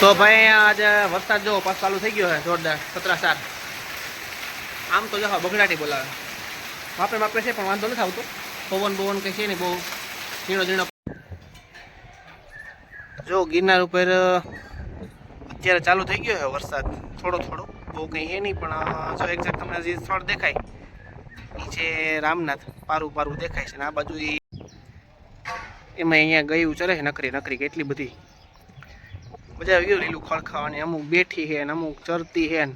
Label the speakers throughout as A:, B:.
A: તો ભાઈ આજે વરસાદ જો પાછો ચાલુ થઈ ગયો છે, જોરદાર, સતરા સાત આમ તો જો બગડાટી બોલાવે. માપે માપે છે, પણ વાંધો નથી આવતો. પવન બવન કંઈ છે નહીં, બહુ ઝીણો ઝીણો. જો ગિરનાર ઉપર અત્યારે ચાલુ થઈ ગયો છે વરસાદ. થોડો થોડો, બહુ કંઈ છે નહીં, પણ જો એક્ઝેક્ટ તમને જે સ્થળ દેખાય. નીચે રામનાથ, પારું પારું દેખાય છે ને, આ બાજુ એમાં અહીંયા ગયું ચલે છે નકરી નકરી કેટલી બધી. મજા આવી ગયું લીલું ખળ અમુક બેઠી છે ને અમુક ચરતી છે ને.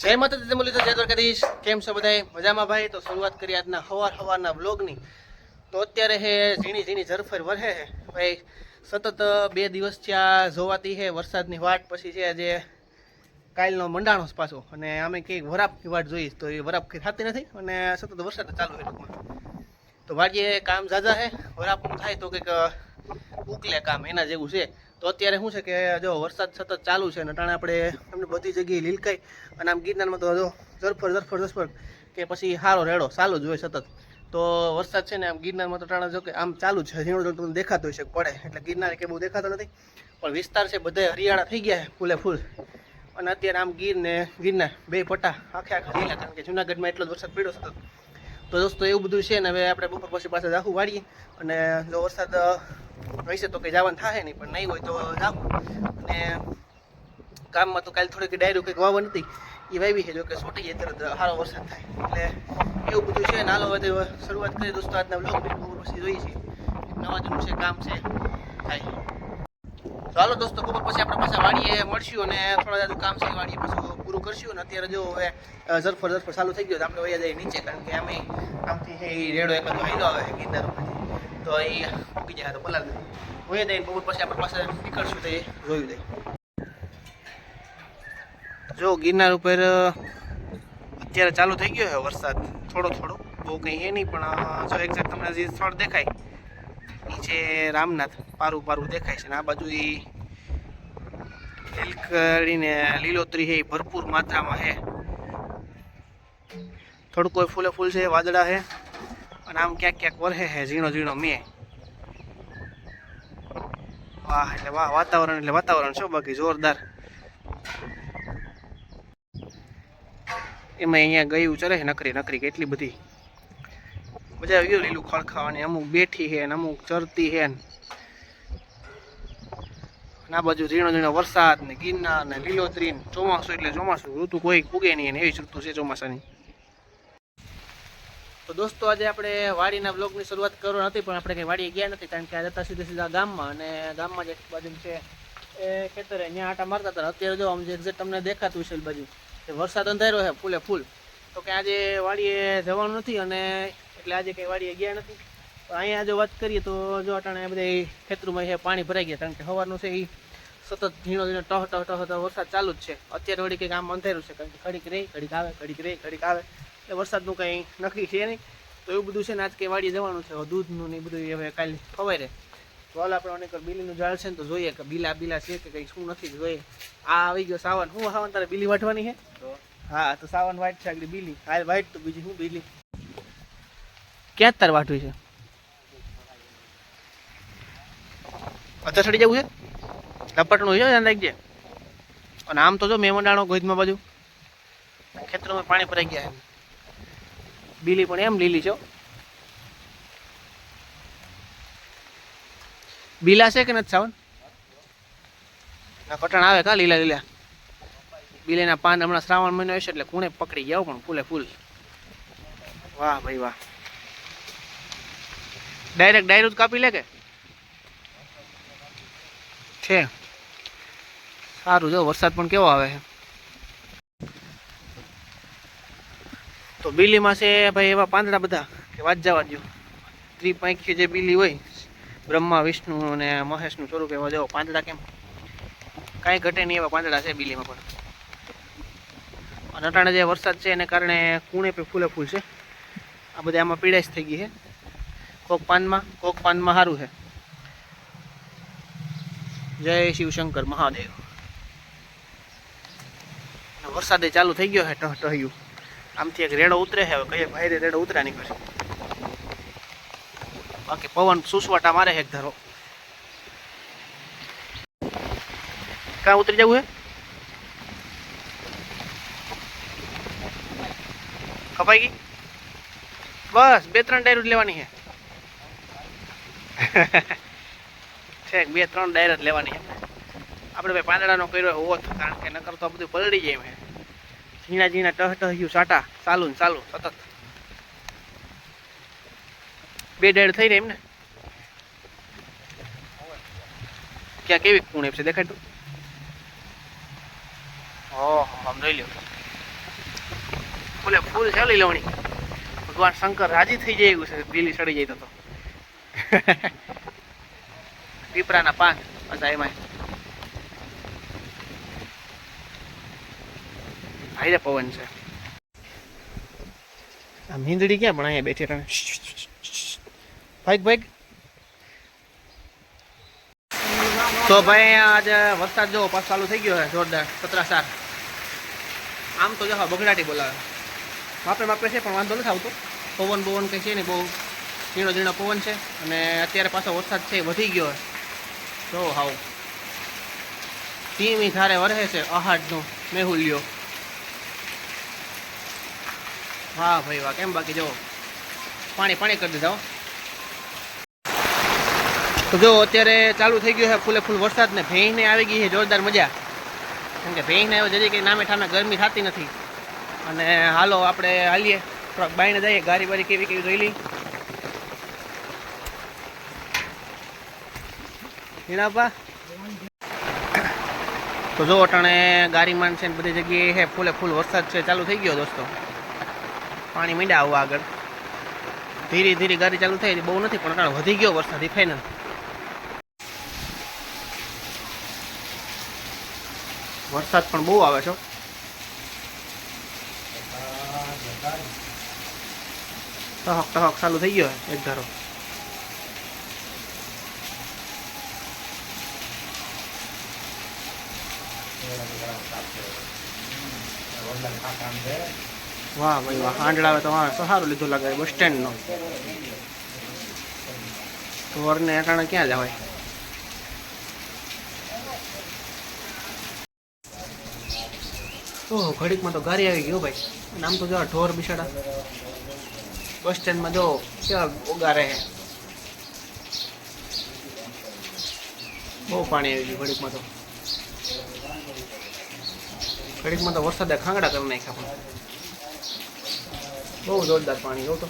A: જય માતાજી, જય તો જય દ્વારકાધીશ. કેમ છો બધા મજામાં ભાઈ? તો શરૂઆત કરી આજના હવાર હવારના બ્લોગની તો અત્યારે હે ઝીણી ઝીણી ઝરફર વરહે છે. ભાઈ, સતત બે દિવસથી આ જોવાતી છે વરસાદની વાટ, પછી છે આજે કાલનો મંડાણો પાછો. અને અમે કંઈક વરાપની વાટ જોઈશ તો એ વરાપ કંઈ થતી નથી. અને સતત વરસાદ ચાલુ હોય ટૂંકમાં. તો વાડીએ કામ ઝાઝા છે વરાપનું થાય તો કંઈક ઉકલે કામ, એના જેવું છે. તો અત્યારે શું છે કે, જો વરસાદ સતત ચાલુ છે અને ટાણે આપણે અમને બધી જગ્યાએ લીલકાઈ અને આમ ગિરનારમાં તો જો ઝરફર ઝરફર ઝરફર કે પછી સારો રેડો, ચાલુ જ હોય સતત. તો વરસાદ છે ને આમ ગિરનારમાં તો ટાણે જો કે આમ ચાલુ છે. ઝીણો તમને દેખાતો હોય છે પડે, એટલે ગિરનાર કે બહુ દેખાતો નથી. પણ વિસ્તાર છે બધે હરિયાળા થઈ ગયા ફૂલે ફૂલ. અને અત્યારે આમ ગીર ને ગિરનાર બે પટ્ટા આખે આખા લીલા, કારણ કે જુનાગઢમાં એટલો જ વરસાદ પડ્યો સતત. તો દોસ્તો, એવું બધું છે ને હવે આપણે બપોર પછી પાછા જાખું વાળીએ. અને જો વરસાદ હશે તો કંઈ જવાનું થાય નહીં, પણ નહીં હોય તો જાખું અને ગામમાં તો કાલે થોડીક ડાયરું કંઈક વાવન હતી. એ વાવી છે, જો કે સોટી જાય તરત સારો વરસાદ થાય. એટલે એવું બધું છે નાલો હવે શરૂઆત કરી દોસ્તો આજના બ્લોગ બપોર પછી જોઈએ છીએ. નવા જૂનું છે કામ છે. થાય ચાલો દોસ્તો બપોર પછી આપણે પાછા વાડીએ મળશું અને થોડા જાજુ કામ છે વાડીએ પાછું પૂરું કરશું. અને અત્યારે જો હવે ઝરફર ઝરફર ચાલુ થઈ ગયો તો આપણે વયા જઈએ નીચે, કારણ કે અમે આમથી એ રેડો એક તો હાઈલો આવે છે ગિરનાર ઉપરથી. તો એ મૂકી જાય, તો પલાળ વયા જઈને બપોર પછી આપણે પાસે નીકળશું તો એ જોયું દે. જો ગિરનાર ઉપર અત્યારે ચાલુ થઈ ગયો છે વરસાદ, થોડો થોડો. બહુ કંઈ એ નહીં, પણ જો એક્ઝેક્ટ તમને જે સ્થળ દેખાય છે રામનાથ પારું પારું દેખાય છે ને આ બાજુ એ લીલકડીને લીલોતરી છે એ ભરપૂર માત્રામાં છે. થોડું કોઈ ફૂલે ફૂલ છે, વાદળા છે, અને આમ ક્યાંક ક્યાંક વરહે છે, ઝીણો ઝીણો મેં. વાહ, એટલે વાહ, વાતાવરણ, એટલે વાતાવરણ છો બાકી, જોરદાર. એમાં અહીંયા ગયું ચરે નકરી નકરી કેટલી બધી. મજા આવી ગયું લીલું ખળ ખાવાની અમુક બેઠી છે ને અમુક ચરતી છે ને. આ બાજુ ઝીણો ઝીણો વરસાદ ને ગિરનાર ને લીલોતરી ચોમાસું એટલે ચોમાસું ઋતુ કોઈ પૂગે નહીં એવી જ ઋતુ છે ચોમાસાની. તો દોસ્તો, આજે આપણે વાડીના બ્લોગની શરૂઆત કરવાની હતી, પણ આપણે કંઈ વાડીએ ગયા નથી કારણ કે આ જતા સીધા સીધા ગામમાં અને ગામમાં જે બાજુ છે, એ ખેતરે અહીંયા આટા મારતા હતા અત્યારે જો આમ જે એક્ઝેક્ટ તમને દેખાતું છે બાજુ વરસાદ અંધાર્યો છે, ફૂલે ફૂલ. તો કે આજે વાડીએ જવાનું નથી અને એટલે આજે કંઈ વાડીએ ગયા નથી. પણ અહીંયા જો વાત કરીએ તો જો અટાણે બધા ખેતરોમાં છે પાણી ભરાઈ ગયા. કારણ કે સવારનું છે એ સતત ઝીણો ઝીણો ટહ ટહ ટહ ટહ વરસાદ ચાલુ જ છે. અત્યારે વળી કંઈક આમ અંધેરું છે. કારણ કે ઘડીક રહી ઘડીક આવે ઘડીક રહી ઘડીક આવે. એટલે વરસાદનું કંઈ નક્કી છે નહીં. તો એવું બધું છે ને આજ કંઈ વાડીએ જવાનું છે. દૂધનું ને બધું હવે કાલે ખવાય તો હાલ આપણે અનેક બીલીનું ઝાડ છે ને તો જોઈએ કે બીલા બીલા છે કે કંઈ શું નથી જોઈએ. આ આવી ગયો સાવન. શું સાવન તારે બીલી વાટવાની છે? હા તો સાવન વાઈટ છે આગળ બીલી. હાલ વાઈટ તો બીજી શું બીલી? ક્યાં તાર વાટવી છે? અત્યારે ચડી જવું છે? લપટનું છે ધ્યાન રાખજે અને આમ તો જો મેમંડાણો ગોધમાં બાજુ. ખેતરોમાં પાણી ભરાઈ ગયા એમ બીલી પણ એમ લીલી છો બીલા છે કે નથી સાવન? કટણ આવે કા લીલા લીલા? બીલીના પાન હમણાં શ્રાવણ મહિનો હશે એટલે કુણે પકડી ગયા પણ ફૂલે ફૂલ. વાહ ભાઈ વાહ. ડાયરેક્ટ ડાયરું જ કાપી લે કે? છે. સારું જો, વરસાદ પણ કેવો આવે છે. તો બીલીમાં છે ભાઈ એવા પાંદડા બધા કે વાત જવા દો ત્રિપાંખી જે બીલી હોય, બ્રહ્મા, વિષ્ણુ અને મહેશનું સ્વરૂપ એવા જેવો પાંદડા કેમ? કાંઈ ઘટે નહીં એવા પાંદડા છે બીલીમાં પણ. અને અટાણે જે વરસાદ છે એને કારણે કુણે પે ફૂલે ફૂલ છે. આ બધા આમાં પીડાશ થઈ ગઈ છે. કોક પાનમાં કોક પાનમાં સારું છે. જય શિવશંકર મહાદેવ. વરસાદે ચાલુ થઈ ગયો છે ટહ ટહ્યું આમથી એક રેડો ઉતરે છે, હવે કઈ ભાઈ રેડો ઉતરા નહીં કરે બાકી પવન સુસવાટા મારે છે ધરો. ક્યાં ઉતરી જવું છે? કપાઈ ગઈ? બસ, બે ત્રણ ડાયરૂટ લેવાની છે. છેક બે, ત્રણ ડાયરો જ લેવાની આપણે ભાઈ પાંદડાનો કર્યો જ કારણ કે નકર તો બધું પલળી જાય મેં ઝીણા ઝીણા ટહ ટહ્યું સાટા, ચાલુ ને ચાલુ, સતત. બે ડાયર રહી એમને. ક્યાં કેવી કુણ છે, દેખાય તું? ઓહો, આમ જોઈ લ્યો. ફૂલે ફૂલ ચાલી લેવાની. ભગવાન શંકર રાજી થઈ જાય એવું છે, દિલ્હી સડી જાય તો. તો પીપરાના પાન પાછા એમાં હાઈરે પવન છે આ મીંદડી ક્યાં પણ અહીંયા બેઠી રહે ભાઈક ભાઈક તો ભાઈ આજે વરસાદ જો પાછો ચાલુ થઈ ગયો છે જોરદાર સતરાસાર આમ તો જો બગડાટી બોલાવે માપે માપે છે પણ વાંધો નથી આવતો પવન બવન કંઈ છે ને બહુ ઝીણો ઝીણો પવન છે અને અત્યારે પાછો વરસાદ છે વધી ગયો જો હાવ. ધીમી ધારે વરસે છે અહાડનો મેહુલ્યો. વાહ ભાઈ, વાહ, કેમ બાકી? જો, પાણી પાણી કરી દીધા. તો જો, અત્યારે ચાલુ થઈ ગયું છે ફૂલે ફૂલ વરસાદ ને ભેંસને આવી ગઈ છે જોરદાર મજા. કેમ કે ભેંસને હવે જરી કંઈ નામે ઠામે ગરમી થતી નથી. અને હાલો, આપણે હાલીએ. થોડાક બાઈને જઈએ ગારી બારી કેવી કેવી જોઈ લઈ હીણાપા તો જો અટાણે ગાડી માણસે બધી જગ્યાએ છે ફૂલે ફૂલ વરસાદ છે, ચાલુ થઈ ગયો દોસ્તો. પાણી મીંડા આવવા આગળ. ધીરે ધીરે ગાડી ચાલુ થઈ, બહુ નથી, પણ અટાણે વધી ગયો વરસાદ, એ ફાઇનલ વરસાદ પણ બહુ આવે છે હો. ટહક ટહક ચાલુ થઈ ગયો એક ધારો. વાહ ભાઈ વાહ આંડળા આવે તો હા સારું લીધું લાગે બસ સ્ટેન્ડનો ઢોરને અટાણે ક્યાં જવાય? ઓહો, ઘડીકમાં તો ગાડી આવી ગયો ભાઈ. અને આમ તો જો ઢોર બિસાડા બસ સ્ટેન્ડમાં જો કેવા ઉગા રહે બહુ પાણી આવી ગયું ઘડીકમાં તો. ઘડીકમાં તો વરસાદે ખાંગડા કરી નાખ્યા પણ. બહુ જોરદાર પાણી જો તો.